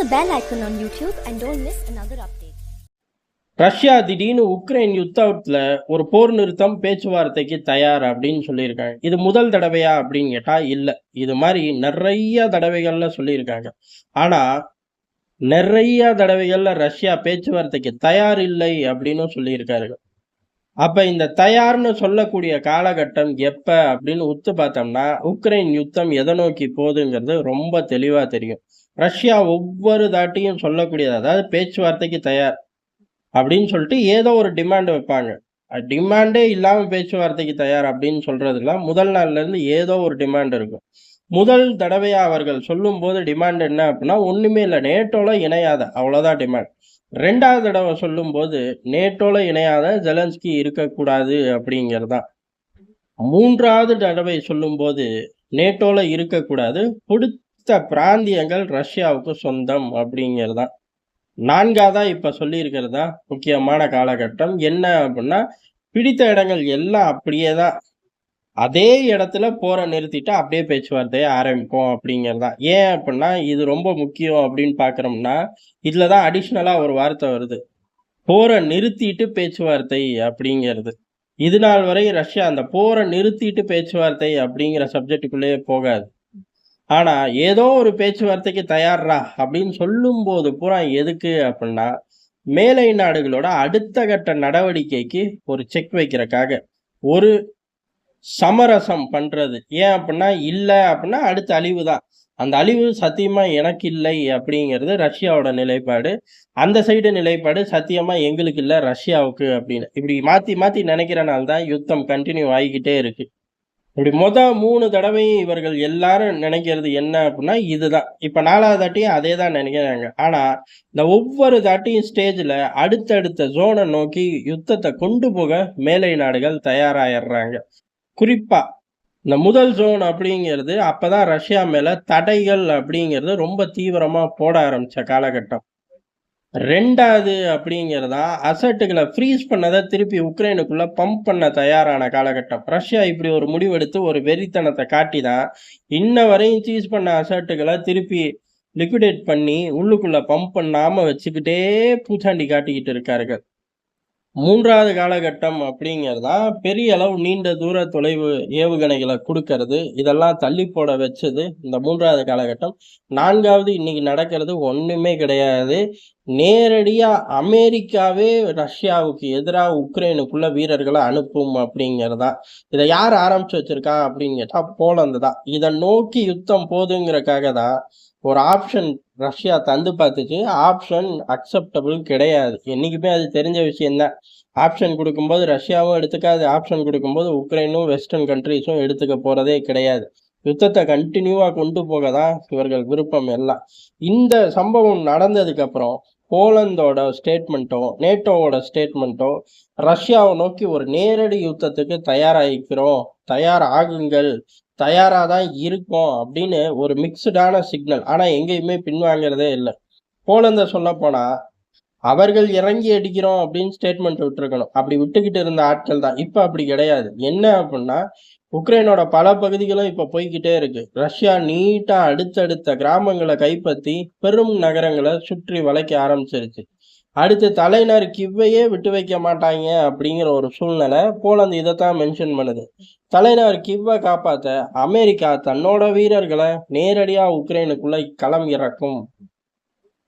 the bell icon on YouTube and don't miss another update. Russia திடீர்னு Ukraine யுத்தத்தில் ஒரு போர் நிறுத்தம் பேச்சுவார்த்தைக்கு தயார் அப்படின்னு சொல்லியிருக்காங்க. இது முதல் தடவையா அப்படின்னு கேட்டா இல்ல. இது மாதிரி நிறைய தடவைகள்ல சொல்லியிருக்காங்க. ஆனா நிறைய தடவைகள்ல ரஷ்யா பேச்சுவார்த்தைக்கு தயார் இல்லை அப்படின்னு சொல்லியிருக்காரு. அப்ப இந்த தயார்னு சொல்லக்கூடிய காலகட்டம் எப்ப அப்படின்னு உத்து பார்த்தோம்னா உக்ரைன் யுத்தம் எதை நோக்கி போகுதுங்கிறது ரொம்ப தெளிவா தெரியும். ரஷ்யா ஒவ்வொரு தாட்டியும் சொல்லக்கூடியது. அதாவது பேச்சுவார்த்தைக்கு தயார் அப்படின்னு சொல்லிட்டு ஏதோ ஒரு டிமாண்ட் வைப்பாங்க. டிமாண்டே இல்லாமல் பேச்சுவார்த்தைக்கு தயார் அப்படின்னு சொல்கிறதுலாம் முதல் நாள்லேருந்து ஏதோ ஒரு டிமாண்ட் இருக்கும். முதல் தடவையாக அவர்கள் சொல்லும்போது டிமாண்ட் என்ன அப்படின்னா ஒன்றுமே இல்லை நேட்டோவில் இணையாத. அவ்வளோதான் டிமாண்ட் ரெண்டாவது தடவை சொல்லும்போது நேட்டோவில் இணையாத ஜெலன்ஸ்கி இருக்கக்கூடாது அப்படிங்கிறது தான் மூன்றாவது தடவை சொல்லும்போது நேட்டோவில் இருக்கக்கூடாது. கொடுத்த மற்ற பிராந்தியங்கள் ரஷ்யாவுக்கு சொந்தம் அப்படிங்கிறது? தான் நான்காவதா இப்போ சொல்லியிருக்கிறது? தான் முக்கியமான காலகட்டம் என்ன அப்படின்னா பிடித்த இடங்கள் எல்லாம் அப்படியே தான் அதே இடத்துல போரை நிறுத்திட்டு அப்படியே பேச்சுவார்த்தையை ஆரம்பிப்போம் அப்படிங்கிறது. தான் ஏன் அப்படின்னா இது ரொம்ப முக்கியம் அப்படின்னு பார்க்குறோம்னா இதில் தான் அடிஷ்னலாக ஒரு வார்த்தை வருது. போரை நிறுத்திட்டு பேச்சுவார்த்தை அப்படிங்கிறது. இது நாள் வரை ரஷ்யா அந்த போரை நிறுத்திட்டு பேச்சுவார்த்தை அப்படிங்கிற சப்ஜெக்டுக்குள்ளேயே போகாது. ஆனால் ஏதோ ஒரு பேச்சுவார்த்தைக்கு தயார்ரா அப்படின்னு சொல்லும்போது பூரா எதுக்கு அப்படின்னா மேலை நாடுகளோட அடுத்த கட்ட நடவடிக்கைக்கு ஒரு செக் வைக்கிறக்காக. ஒரு சமரசம் பண்ணுறது ஏன் அப்படின்னா இல்லை அப்படின்னா அடுத்த அழிவு தான். அந்த அழிவு சத்தியமாக எனக்கு இல்லை அப்படிங்கிறது ரஷ்யாவோட நிலைப்பாடு. அந்த சைடு நிலைப்பாடு சத்தியமாக எங்களுக்கு இல்லை ரஷ்யாவுக்கு அப்படின்னு. இப்படி மாற்றி மாற்றி நினைக்கிறனால தான் யுத்தம் கண்டினியூ ஆகிக்கிட்டே இருக்குது இப்படி மொத மூணு தடவையும் இவர்கள் எல்லாரும் நினைக்கிறது என்ன அப்படின்னா இதுதான். இப்போ நாலாவது தாட்டியும் அதே தான் நினைக்கிறாங்க. ஆனால் இந்த ஒவ்வொரு தாட்டியும் ஸ்டேஜில் அடுத்தடுத்த ஜோனை நோக்கி யுத்தத்தை கொண்டு போக மேலை நாடுகள் தயாராயிடுறாங்க. குறிப்பாக இந்த முதல் ஜோன் அப்படிங்கிறது அப்பதான் ரஷ்யா மேலே தடைகள் அப்படிங்கிறது ரொம்ப தீவிரமாக போட ஆரம்பித்த காலகட்டம். ரெண்டாவது அப்படிங்கிறதா அசட்டுகளை ஃப்ரீஸ் பண்ணதை திருப்பி உக்ரைனுக்குள்ளே பம்ப் பண்ண தயாரான காலகட்டம். ரஷ்யா இப்படி ஒரு முடிவெடுத்து ஒரு வெறித்தனத்தை காட்டி தான் இன்ன வரையும் சீஸ் பண்ண அசட்டுகளை திருப்பி லிக்விடேட் பண்ணி உள்ளுக்குள்ளே பம்ப் பண்ணாமல் வச்சுக்கிட்டே பூச்சாண்டி காட்டிக்கிட்டு இருக்கார்கள். மூன்றாவது காலகட்டம் அப்படிங்கிறதா பெரிய அளவு நீண்ட தூர தொலைவு ஏவுகணைகளை கொடுக்கறது இதெல்லாம் தள்ளி போட வச்சது இந்த மூன்றாவது காலகட்டம். நான்காவது இன்னைக்கு நடக்கிறது ஒன்றுமே கிடையாது. நேரடியாக அமெரிக்காவே ரஷ்யாவுக்கு எதிராக உக்ரைனுக்குள்ள வீரர்களை அனுப்பும் அப்படிங்கிறதா? இதை யார் ஆரம்பிச்சு வச்சிருக்கா அப்படின்னு கேட்டால் போலந்து தான். இதை நோக்கி யுத்தம் போதுங்கிறக்காக தான் ஒரு ஆப்ஷன் ரஷ்யா தந்து பார்த்துச்சு. ஆப்ஷன் அக்செப்டபிள் கிடையாது. என்றைக்குமே அது தெரிஞ்ச விஷயம்தான் ஆப்ஷன் கொடுக்கும்போது ரஷ்யாவும் எடுத்துக்காது. ஆப்ஷன் கொடுக்கும்போது உக்ரைனும் வெஸ்டர்ன் கண்ட்ரீஸும் எடுத்துக்க போகிறதே கிடையாது. யுத்தத்தை கண்டினியூவாக கொண்டு போக தான் இவர்கள் விருப்பம் எல்லாம். இந்த சம்பவம் நடந்ததுக்கப்புறம் போலந்தோட ஸ்டேட்மெண்ட்டோ நேட்டோவோட ஸ்டேட்மெண்ட்டோ ரஷ்யாவை நோக்கி ஒரு நேரடி யுத்தத்துக்கு தயாராகிக்கிறோம். தயார் ஆகுங்கள் தயாராக தான் இருக்கோம் அப்படின்னு ஒரு மிக்சடான சிக்னல் ஆனால் எங்கேயுமே பின்வாங்கிறதே இல்லை. போலந்தை சொல்லப்போனால் அவர்கள் இறங்கி அடிக்கிறோம் அப்படின்னு ஸ்டேட்மெண்ட் விட்டுருக்கணும். அப்படி விட்டுக்கிட்டு இருந்த ஆட்கள் தான். இப்போ அப்படி கிடையாது. என்ன அப்படின்னா உக்ரைனோட பல பகுதிகளும் இப்போ போய்கிட்டே இருக்கு. ரஷ்யா நீட்டா அடுத்தடுத்த கிராமங்களை கைப்பற்றி பெரும் நகரங்களை சுற்றி வளைக்க ஆரம்பிச்சிருச்சு. அடுத்து தலைநர் கிவ்வையே விட்டு வைக்க மாட்டாங்க அப்படிங்கிற ஒரு சூழ்நிலை போலந்து இதைத்தான் மென்ஷன் பண்ணுது. தலைநர் கிவ்வை காப்பாத்த அமெரிக்கா தன்னோட வீரர்களை நேரடியா உக்ரைனுக்குள்ள களம் இறக்கும்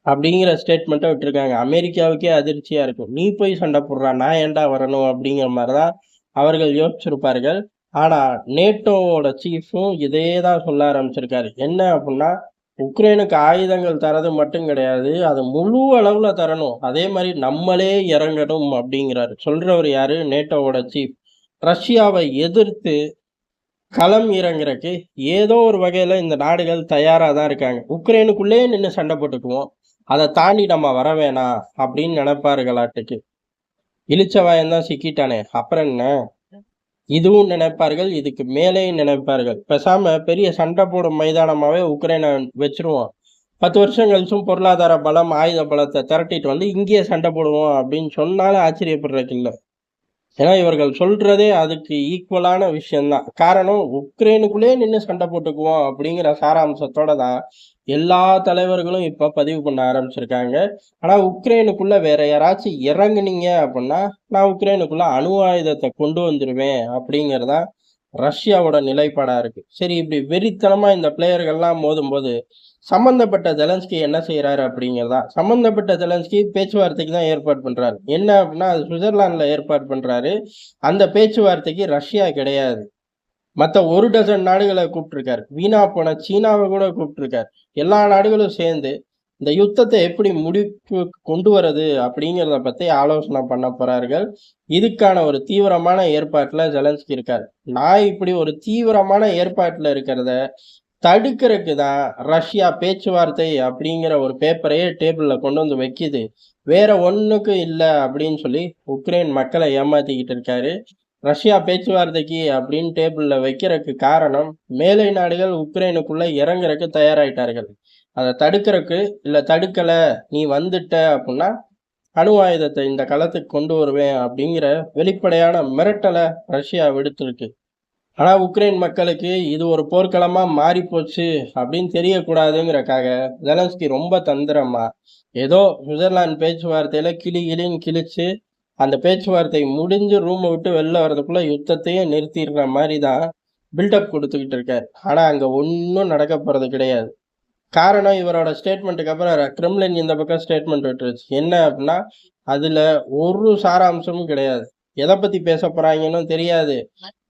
அப்படிங்கிற ஸ்டேட்மெண்ட்டை விட்டுருக்காங்க. அமெரிக்காவுக்கே அதிர்ச்சியா இருக்கும். நீ போய் சண்டை போடுறா நான் ஏன்டா வரணும் அப்படிங்கிற மாதிரி தான் அவர்கள் யோசிச்சிருப்பார்கள். ஆனால் நேட்டோவோட சீஃபும் இதே தான் சொல்ல ஆரம்பிச்சிருக்காரு. என்ன அப்படின்னா உக்ரைனுக்கு ஆயுதங்கள் தரது மட்டும் கிடையாது அது முழு அளவில் தரணும். அதே மாதிரி நம்மளே இறங்கணும் அப்படிங்கிறாரு சொல்கிறவர் யாரு? நேட்டோவோட சீஃப் ரஷ்யாவை எதிர்த்து களம் இறங்குறக்கு ஏதோ ஒரு வகையில் இந்த நாடுகள் தயாராக தான் இருக்காங்க. உக்ரைனுக்குள்ளேயே நின்று சண்டை போட்டுக்குவோம். அதை தாண்டி நம்ம வர வேணாம் அப்படின்னு நினைப்பார்களாட்டுக்கு இழிச்சவாயன் தான் சிக்கிட்டானே. அப்புறம் என்ன? இதுவும் நினைப்பார்கள் இதுக்கு மேலேயும் நினைப்பார்கள். பேசாம பெரிய சண்டை போடும் மைதானமாவே உக்ரைனை வச்சிருவோம். பத்து வருஷம் கழிச்சும் பொருளாதார பலம் ஆயுத பலத்தை திரட்டிட்டு வந்து இங்கேயே சண்டை போடுவோம் அப்படின்னு சொன்னாலும் ஆச்சரியப்படுறதுக்கு இல்லை. ஏன்னா இவர்கள் சொல்றதே அதுக்கு ஈக்குவலான விஷயம்தான். காரணம் உக்ரைனுக்குள்ளே நின்று சண்டை போட்டுக்குவோம் அப்படிங்கிற சாராம்சத்தோட தான் எல்லா தலைவர்களும் இப்ப பதிவு பண்ண ஆரம்பிச்சிருக்காங்க. ஆனா உக்ரைனுக்குள்ள வேற யாராச்சும் இறங்குனீங்க அப்படின்னா நான் உக்ரைனுக்குள்ள அணு ஆயுதத்தை கொண்டு வந்துருவேன் அப்படிங்கிறதான் ரஷ்யாவோட நிலைப்பாடா இருக்கு. சரி இப்படி வெறித்தனமா இந்த பிளேயர்கள்லாம் மோதும்போது சம்பந்தப்பட்ட ஜெலன்ஸ்கி என்ன செய்கிறாரு அப்படிங்கிறதா? சம்பந்தப்பட்ட ஜெலன்ஸ்கி பேச்சுவார்த்தைக்கு தான் ஏற்பாடு பண்ணுறாரு என்ன அப்படின்னா அது ஏற்பாடு பண்ணுறாரு அந்த பேச்சுவார்த்தைக்கு ரஷ்யா கிடையாது. மற்ற ஒரு டசன் நாடுகளை கூப்பிட்டுருக்காரு. வீணா போன சீனாவை கூட கூப்பிட்டுருக்காரு. எல்லா நாடுகளும் சேர்ந்து இந்த யுத்தத்தை எப்படி முடிவுக்கு கொண்டு வரது அப்படிங்கிறத பற்றி ஆலோசனை பண்ண போகிறார்கள் இதுக்கான ஒரு தீவிரமான ஏற்பாட்டில் ஜெலன்ஸ்கி இருக்கார். நான் இப்படி ஒரு தீவிரமான ஏற்பாட்டில் இருக்கிறத தடுக்கிறதுக்கு தான் ரஷ்யா பேச்சுவார்த்தை அப்படிங்கிற ஒரு பேப்பரையே டேபிளில் கொண்டு வந்து வைக்குது. வேற ஒன்றுக்கும் இல்லை அப்படின்னு சொல்லி உக்ரைன் மக்களை ஏமாத்திக்கிட்டு இருக்காரு. ரஷ்யா பேச்சுவார்த்தைக்கு அப்படின்னு டேபிளில் வைக்கிறதுக்கு காரணம் மேலை நாடுகள் உக்ரைனுக்குள்ளே இறங்குறதுக்கு தயாராயிட்டார்கள். அதை தடுக்கிறதுக்கு இல்லை தடுக்கலை நீ வந்துட்ட அப்படின்னா அணு ஆயுதத்தை இந்த களத்துக்கு கொண்டு வருவேன் அப்படிங்கிற வெளிப்படையான மிரட்டலை ரஷ்யா விடுத்திருக்கு. ஆனால் உக்ரைன் மக்களுக்கு இது ஒரு போர்க்களமாக மாறிப்போச்சு அப்படின்னு தெரியக்கூடாதுங்கிறக்காக ஜெலன்ஸ்கி ரொம்ப தந்திரமா ஏதோ சுவிட்சர்லாந்து பேச்சுவார்த்தையில் கிளி கிளின்னு கிழிச்சு அந்த பேச்சுவார்த்தை முடிஞ்சு ரூமை விட்டு வெளில வர்றதுக்குள்ளே யுத்தத்தையே நிறுத்திடுற மாதிரி தான் பில்டப் கொடுத்துக்கிட்டு இருக்கார். ஆனா அங்கே ஒன்றும் நடக்க போறது கிடையாது. காரணம் இவரோட ஸ்டேட்மெண்ட்டுக்கு அப்புறம் கிரெம்லின் இந்த பக்கம் ஸ்டேட்மெண்ட் விட்டுருச்சு. என்ன அப்படின்னா அதில் ஒரு சாராம்சமும் கிடையாது. எதை பற்றி பேச போகிறாங்கன்னு தெரியாது.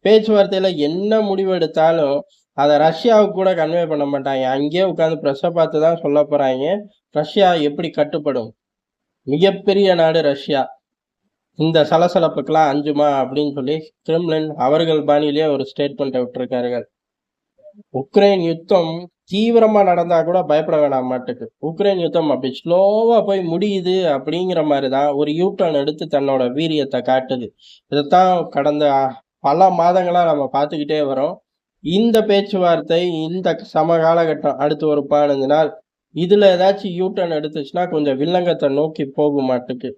பேச்சுவார்த்தையில் என்ன முடிவு எடுத்தாலும் அதை ரஷ்யாவுக்கு கூட கன்வே பண்ண மாட்டாங்க. அங்கேயே உட்காந்து ப்ரெஸ்ஸை பார்த்து தான் சொல்ல போகிறாங்க ரஷ்யா எப்படி கட்டுப்படும்? மிகப்பெரிய நாடு ரஷ்யா. இந்த சலசலப்புக்கெல்லாம் அஞ்சுமா அப்படின்னு சொல்லி கிரிம்லின் அவர்கள் பாணியிலேயே ஒரு ஸ்டேட்மெண்ட்டை விட்டுருக்கார்கள். உக்ரைன் யுத்தம் தீவிரமாக நடந்தால் கூட பயப்பட வேணாம் மாட்டுக்கு. உக்ரைன் யுத்தம் அப்படி ஸ்லோவாக போய் முடியுது அப்படிங்கிற மாதிரி தான் ஒரு யூட்டர்ன் எடுத்து தன்னோட வீரியத்தை காட்டுது. இதைத்தான் கடந்த பல மாதங்களாக நம்ம பார்த்துக்கிட்டே வரோம். இந்த பேச்சுவார்த்தை இந்த சம காலகட்டம் அடுத்து ஒரு பதினஞ்சு நாள் இதில் ஏதாச்சும் யூ டர்ன் எடுத்துச்சுன்னா கொஞ்சம் வில்லங்கத்தை நோக்கி போகும் மாட்டுக்கு.